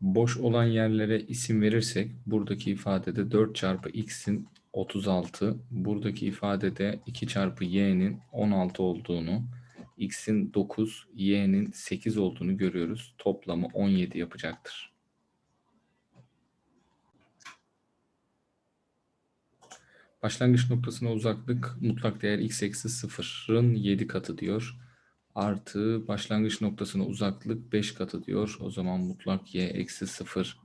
boş olan yerlere isim verirsek buradaki ifadede 4 çarpı x'in 36, buradaki ifadede 2 çarpı y'nin 16 olduğunu, x'in 9, y'nin 8 olduğunu görüyoruz. Toplamı 17 yapacaktır. Başlangıç noktasına uzaklık mutlak değer x eksi 0'ın 7 katı diyor. Artı başlangıç noktasına uzaklık 5 katı diyor. O zaman mutlak y eksi 0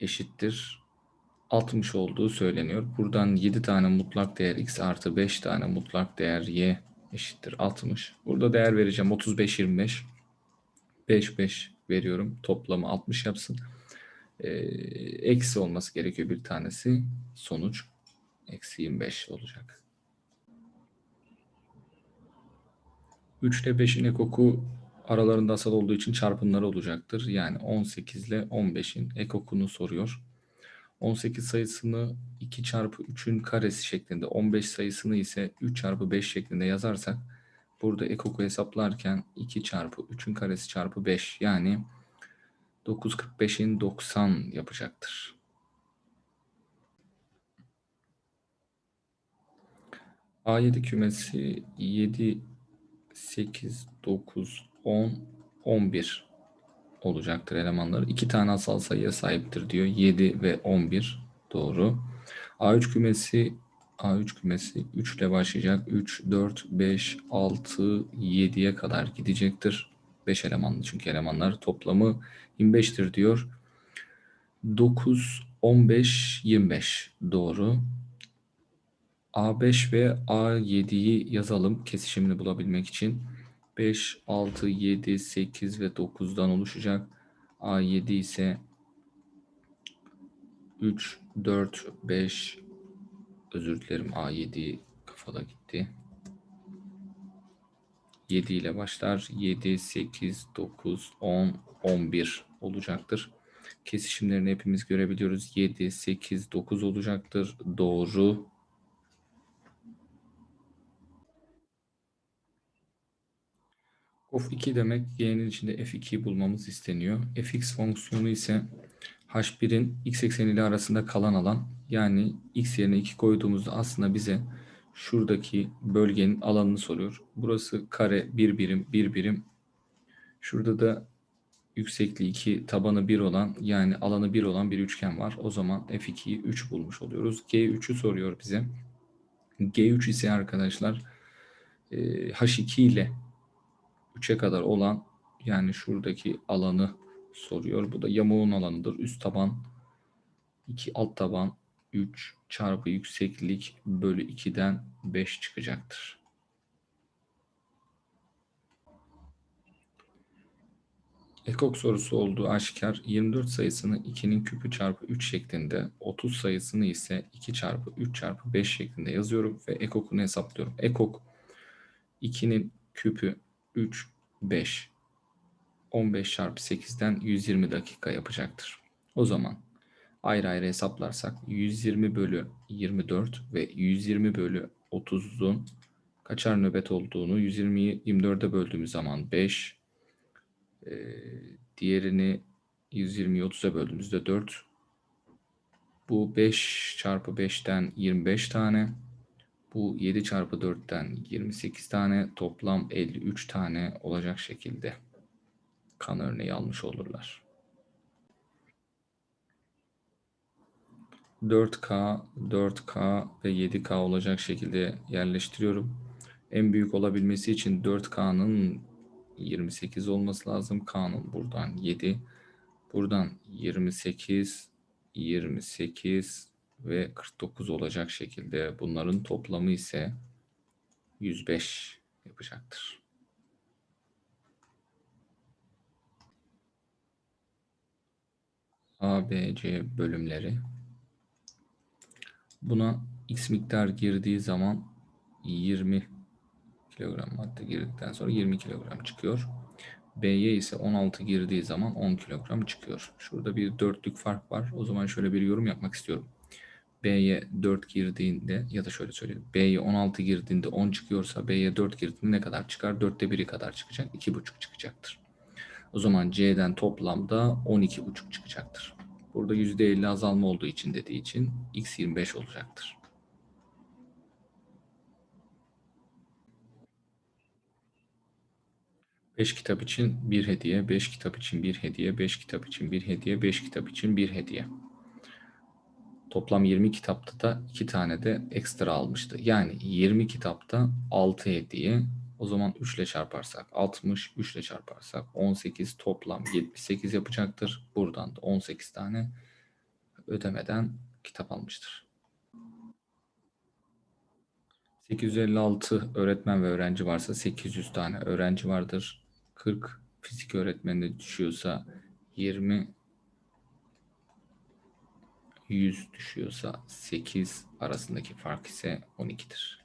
eşittir 60 olduğu söyleniyor. Buradan 7 tane mutlak değer x artı 5 tane mutlak değer y eşittir 60. Burada değer vereceğim 35 25. 5 5 veriyorum. Toplamı 60 yapsın. Ee, eksi olması gerekiyor bir tanesi. Sonuç eksi 25 olacak. 3 ile 5'in ekoku aralarında asal olduğu için çarpımları olacaktır. Yani 18 ile 15'in ekokunu soruyor. 18 sayısını 2 çarpı 3'ün karesi şeklinde 15 sayısını ise 3 çarpı 5 şeklinde yazarsak burada ekoku hesaplarken 2 çarpı 3'ün karesi çarpı 5 yani 945'in 90 yapacaktır. A7 kümesi 7, 8, 9, 10, 11 olacaktır elemanları. İki tane asal sayıya sahiptir diyor. 7 ve 11 doğru. A3 kümesi A3 kümesi 3 ile başlayacak. 3, 4, 5, 6, 7'ye kadar gidecektir. 5 elemanlı çünkü elemanlar toplamı 25'tir diyor. 9, 15, 25 doğru. A5 ve A7'yi yazalım kesişimini bulabilmek için. 5, 6, 7, 8 ve 9'dan oluşacak. A7 ise 3, 4, 5 özür dilerim A7 kafada gitti. 7 ile başlar. 7, 8, 9, 10, 11 olacaktır. Kesişimlerini hepimiz görebiliyoruz. 7, 8, 9 olacaktır. Doğru. Of 2 demek y'nin içinde f2'yi bulmamız isteniyor. fx fonksiyonu ise h1'in x ekseniyle arasında kalan alan yani x yerine 2 koyduğumuzda aslında bize şuradaki bölgenin alanını soruyor. Burası kare bir birim bir birim. Şurada da yüksekliği 2 tabanı 1 olan yani alanı 1 olan bir üçgen var. O zaman f2'yi 3 bulmuş oluyoruz. G3'ü soruyor bize. G3 ise arkadaşlar h2 ile 3'e kadar olan yani şuradaki alanı soruyor. Bu da yamuğun alanıdır. Üst taban 2 alt taban 3 çarpı yükseklik bölü 2'den 5 çıkacaktır. Ekok sorusu olduğu aşikar 24 sayısını 2'nin küpü çarpı 3 şeklinde 30 sayısını ise 2 çarpı 3 çarpı 5 şeklinde yazıyorum ve ekokunu hesaplıyorum. Ekok 2'nin küpü 3, 5. 15 çarpı 8'den 120 dakika yapacaktır. O zaman ayrı ayrı hesaplarsak 120 bölü 24 ve 120 bölü 30'un kaçar nöbet olduğunu 120'yi 24'e böldüğümüz zaman 5 e, diğerini 120'yi 30'a böldüğümüzde 4 bu 5 çarpı 5'ten 25 tane bu 7 çarpı 4'ten 28 tane toplam 53 tane olacak şekilde kan örneği almış olurlar. 4K, 4K ve 7K olacak şekilde yerleştiriyorum. En büyük olabilmesi için 4K'nın 28 olması lazım. K'nın buradan 7. Buradan 28, 28, ve 49 olacak şekilde bunların toplamı ise 105 yapacaktır. A, B, C bölümleri. Buna X miktar girdiği zaman 20 kilogram madde girdikten sonra 20 kilogram çıkıyor. B'ye ise 16 girdiği zaman 10 kilogram çıkıyor. Şurada bir dörtlük fark var. O zaman şöyle bir yorum yapmak istiyorum. B'ye 4 girdiğinde ya da şöyle söyleyeyim. B'ye 16 girdiğinde 10 çıkıyorsa B'ye 4 girdiğinde ne kadar çıkar? 4'te 1'i kadar çıkacak. 2,5 çıkacaktır. O zaman C'den toplamda 12,5 çıkacaktır. Burada %50 azalma olduğu için dediği için X 25 olacaktır. Beş kitap için bir hediye, beş kitap için bir hediye, beş kitap için bir hediye, beş kitap için bir hediye. Toplam 20 kitapta da 2 tane de ekstra almıştı. Yani 20 kitapta 6 hediye. O zaman 3 ile çarparsak 60, 3 ile çarparsak 18 toplam 78 yapacaktır. Buradan da 18 tane ödemeden kitap almıştır. 856 öğretmen ve öğrenci varsa 800 tane öğrenci vardır. 40 fizik öğretmenine düşüyorsa 20 100 düşüyorsa 8 arasındaki fark ise 12'dir.